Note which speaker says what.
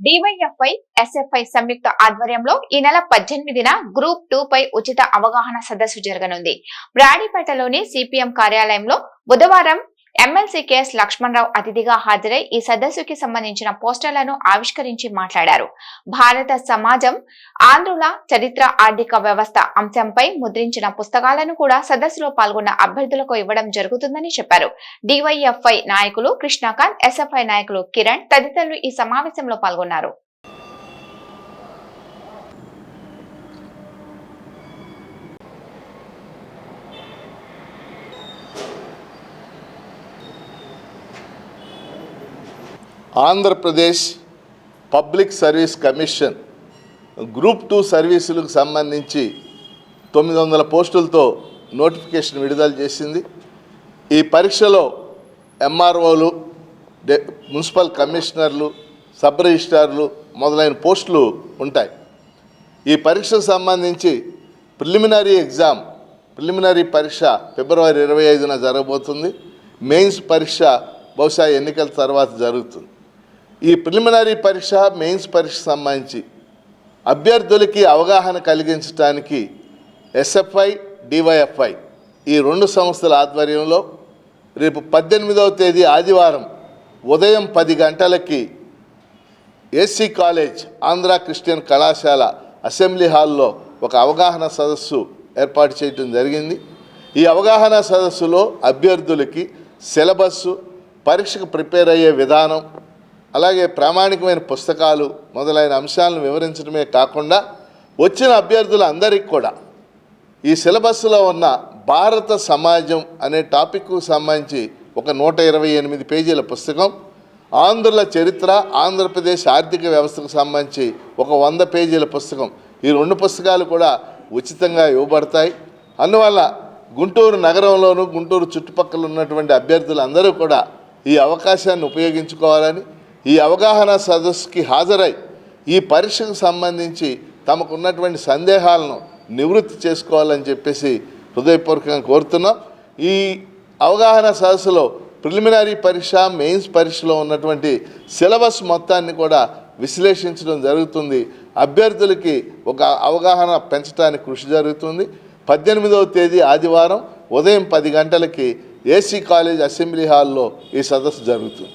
Speaker 1: DYFI SFI సంయుక్త ఆధ్వర్యంలో ఈ నెల పద్దెనిమిదిన గ్రూప్ టూ పై ఉచిత అవగాహన సదస్సు జరగనుంది. బ్రాడీపేటలోని సిపిఎం కార్యాలయంలో బుధవారం ఎమ్మెల్సీ కెఎస్ లక్ష్మణరావు అతిథిగా హాజరై ఈ సదస్సుకి సంబంధించిన పోస్టర్లను ఆవిష్కరించి మాట్లాడారు. భారత సమాజం ఆంధ్రుల చరిత్ర ఆర్థిక వ్యవస్థ అంశంపై ముద్రించిన పుస్తకాలను కూడా సదస్సులో పాల్గొన్న అభ్యర్థులకు ఇవ్వడం జరుగుతుందని చెప్పారు. డివైఎఫ్ఐ నాయకులు కృష్ణకాంత్ ఎస్ఎఫ్ఐ నాయకులు కిరణ్ తదితరులు ఈ సమావేశంలో పాల్గొన్నారు.
Speaker 2: Andhra Pradesh public service commission group two సర్వీసులకు సంబంధించి తొమ్మిది వందల పోస్టులతో నోటిఫికేషన్ విడుదల చేసింది. ఈ పరీక్షలో ఎంఆర్ఓలు మున్సిపల్ కమిషనర్లు సబ్ రిజిస్ట్రార్లు మొదలైన పోస్టులు ఉంటాయి. ఈ పరీక్షకు సంబంధించి ప్రిలిమినరీ ఎగ్జామ్ ప్రిలిమినరీ పరీక్ష ఫిబ్రవరి ఇరవై ఐదున జరగబోతుంది. మెయిన్స్ పరీక్ష బహుశా ఎన్నికల తర్వాత జరుగుతుంది. ఈ ప్రిలిమినరీ పరీక్ష మెయిన్స్ పరీక్ష సంబంధించి అభ్యర్థులకి అవగాహన కలిగించడానికి ఎస్ఎఫ్ఐ డివైఎఫ్ఐ ఈ రెండు సంస్థల ఆధ్వర్యంలో రేపు పద్దెనిమిదవ తేదీ ఆదివారం ఉదయం పది గంటలకి ఏసీ కాలేజ్ ఆంధ్ర క్రిస్టియన్ కళాశాల అసెంబ్లీ హాల్లో ఒక అవగాహన సదస్సు ఏర్పాటు చేయడం జరిగింది. ఈ అవగాహన సదస్సులో అభ్యర్థులకి సిలబస్సు పరీక్షకు ప్రిపేర్ అయ్యే విధానం అలాగే ప్రామాణికమైన పుస్తకాలు మొదలైన అంశాలను వివరించడమే కాకుండా వచ్చిన అభ్యర్థులందరికీ కూడా ఈ సిలబస్లో ఉన్న భారత సమాజం అనే టాపిక్కు సంబంధించి ఒక నూట ఇరవై ఎనిమిది పేజీల పుస్తకం ఆంధ్రుల చరిత్ర ఆంధ్రప్రదేశ్ ఆర్థిక వ్యవస్థకు సంబంధించి ఒక వంద పేజీల పుస్తకం. ఈ రెండు పుస్తకాలు కూడా ఉచితంగా ఇవ్వబడతాయి. అందువల్ల గుంటూరు నగరంలోను గుంటూరు చుట్టుపక్కల ఉన్నటువంటి అభ్యర్థులందరూ కూడా ఈ అవకాశాన్ని ఉపయోగించుకోవాలని ఈ అవగాహన సదస్సుకి హాజరై ఈ పరీక్షకు సంబంధించి తమకు ఉన్నటువంటి సందేహాలను నివృత్తి చేసుకోవాలని చెప్పేసి హృదయపూర్వకంగా కోరుతున్నాం. ఈ అవగాహన సదస్సులో ప్రిలిమినరీ పరీక్ష మెయిన్స్ పరీక్షలో ఉన్నటువంటి సిలబస్ మొత్తాన్ని కూడా విశ్లేషించడం జరుగుతుంది. అభ్యర్థులకి ఒక అవగాహన పెంచడానికి కృషి జరుగుతుంది. పద్దెనిమిదవ తేదీ ఆదివారం ఉదయం పది గంటలకి ఏసీ కాలేజ్ అసెంబ్లీ హాల్లో ఈ సదస్సు జరుగుతుంది.